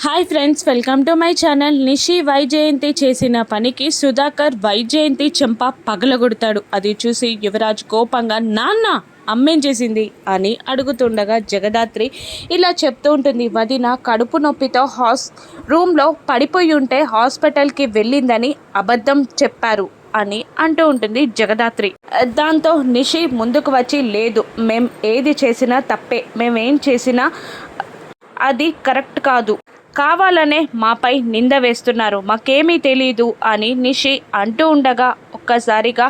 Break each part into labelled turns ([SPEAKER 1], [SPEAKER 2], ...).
[SPEAKER 1] Hi friends welcome to my channel Nishi Vyjayanthi చేసిన పనికి సుధాకర్ వైజయంతి చెంప పగలగొడతాడు. అది చూసి యువరాజ్ కోపంగా నాన్న అమ్మేం చేసింది? అని అడుగుతుండగా జగదాత్రి ఇలా చెప్తూ ఉంటుంది. వదిన కడుపు నొప్పితో హాస్ రూమ్లో పడిపోయి ఉంటే హాస్పిటల్కి వెళ్ళిందని అబద్ధం చెప్పారు అని అంటూ ఉంటుంది జగదాత్రి. దాంతో నిషి ముందుకు వచ్చి లేదు మేం ఏది చేసినా తప్పే. మేమేం చేసినా అది కరెక్ట్ కాదు. కావాలనే మాపై నింద వేస్తున్నారు. మాకేమీ తెలీదు అని నిషి అంటూ ఉండగా ఒక్కసారిగా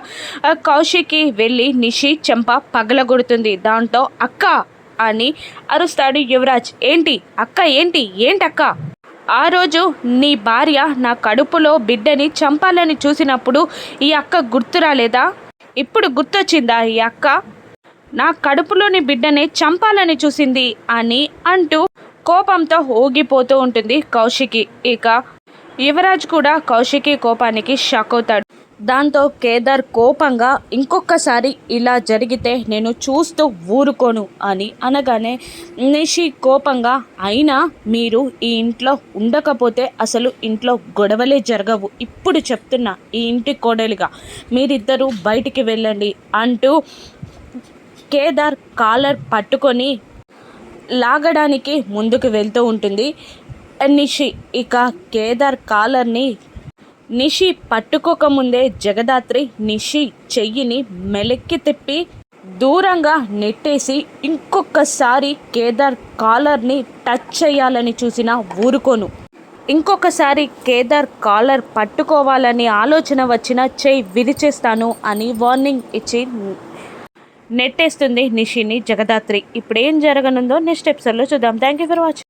[SPEAKER 1] కౌశికి వెళ్ళి నిషి చెంప పగలగొడుతుంది. దాంతో అక్క అని అరుస్తాడు యువరాజ్. ఏంటి? అక్క ఏంటి? ఏంటక్క? ఆ రోజు నీ భార్య నా కడుపులో బిడ్డని చంపాలని చూసినప్పుడు ఈ అక్క గుర్తు రాలేదా? ఇప్పుడు గుర్తొచ్చిందా ఈ అక్క? నా కడుపులోని బిడ్డని చంపాలని చూసింది అని అంటూ కోపంతో ఊగిపోతూ ఉంటుంది కౌశికి. ఇక యువరాజ్ కూడా కౌశికి కోపానికి షాక్ అవుతాడు. దాంతో కేదార్ కోపంగా ఇంకొకసారి ఇలా జరిగితే నేను చూస్తూ ఊరుకోను అని అనగానే నిషి కోపంగా అయినా మీరు ఈ ఇంట్లో ఉండకపోతే అసలు ఇంట్లో గొడవలే జరగవు. ఇప్పుడు చెప్తున్నా ఈ ఇంటి కోడలిగా. మీరిద్దరూ బయటికి వెళ్ళండి అంటూ కేదార్ కాలర్ పట్టుకొని లాగడానికి ముందుకు వెళ్తూ ఉంటుంది. నిషి ఇక కేదార్ కాలర్ని నిషి పట్టుకోకముందే జగదాత్రి నిషి చెయ్యిని మెలెక్కి తిప్పి దూరంగా నెట్టేసి ఇంకొకసారి కేదార్ కాలర్ని టచ్ చేయాలని చూసిన ఊరుకోను. ఇంకొకసారి కేదార్ కాలర్ పట్టుకోవాలని ఆలోచన వచ్చిన చెయ్యి విరిచేస్తాను అని వార్నింగ్ ఇచ్చి నెట్టేస్తుంది నిషిని జగదాత్రి. ఇప్పుడు ఏం జరగనుందో నెక్స్ట్ ఎపిసోడ్లో చూద్దాం. Thank you for watching